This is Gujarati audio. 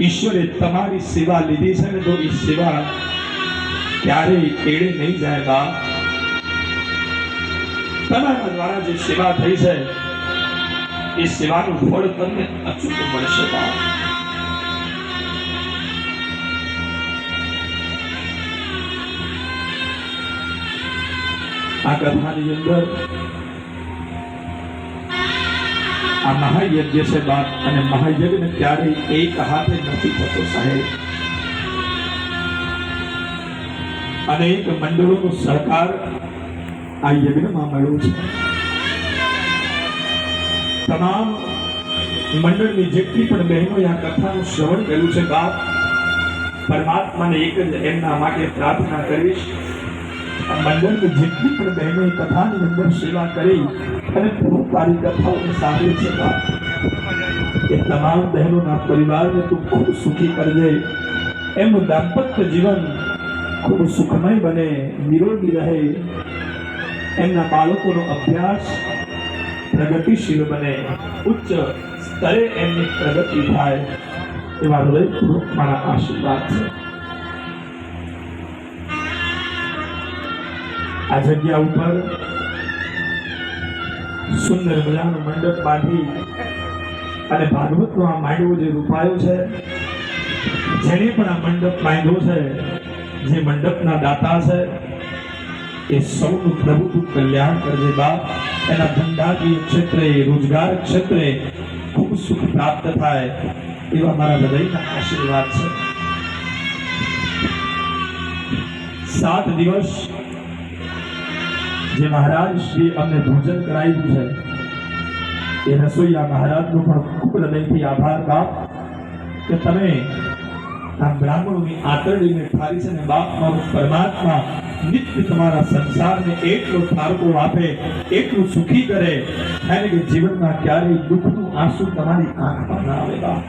ઈશ્વરે તમારી સેવા લીધી છે ને તો એ સેવા ક્યારેય એડે નહીં જાય બા. તમારા દ્વારા જે સેવા થઈ છે, એ સેવાનું ફળ તમને અચૂક મળશે બા. આ કથાની અંદર આ મહાયજ્ઞ છે બાપ, અને મહાયજ્ઞ ક્યારે એક હાથે નથી થતો, સાહેબ. અનેક મંડળોનો સહકાર આ યજ્ઞમાં મળ્યો છે. તમામ મંડળની જેટલી પણ બહેનોએ આ કથાનું શ્રવણ કર્યું છે, બાપ, પરમાત્માને એક જ એમના માટે પ્રાર્થના કરીશ. આ મંડળની જેટલી પણ બહેનોએ કથાની અંદર સેવા કરી અને તારી કથાઓને સાંભળે છે એ તમામ બહેનોના પરિવારને તું ખૂબ સુખી કરજે. એમનું દાંપત્ય જીવન ખૂબ સુખમય બને, નિરોગી રહે. એમના બાળકોનો અભ્યાસ પ્રગતિશીલ બને. ઉચ્ચ સ્તરે એમની પ્રગતિ થાય. એવા હૃદયપૂર્વક મારા આશીર્વાદ છે. આ જગ્યા ઉપર સુંદર મજાનો મંડપ બાંધી અને ભાગવતનો આ માંડવો જે રૂપાયો છે, જેને પણ આ મંડપ બાંધ્યો છે, જે મંડપના દાતા છે, એ સૌનું પ્રભુ તું કલ્યાણ કરજે બાપ. એના ધંધાકીય ક્ષેત્રે, રોજગાર ક્ષેત્રે ખૂબ સુખ પ્રાપ્ત થાય એવા મારા હૃદયના આશીર્વાદ છે. સાત દિવસ જે મહારાજ શ્રી અમને ભોજન કરાવ્યું છે, એ રસોઈયા મહારાજનો પણ ખૂબ હૃદયથી આભાર બાપ, કે તમે આ બ્રાહ્મણોની આતરડીને ઠારી છે ને બાપ, મારું પરમાત્મા નિત્ય તમારા સંસારને એટલો ઠારકો આપે, એટલું સુખી કરે એને કે જીવનમાં ક્યારેય દુઃખનું આંસુ તમારી આંખમાં ના આવે બાપ.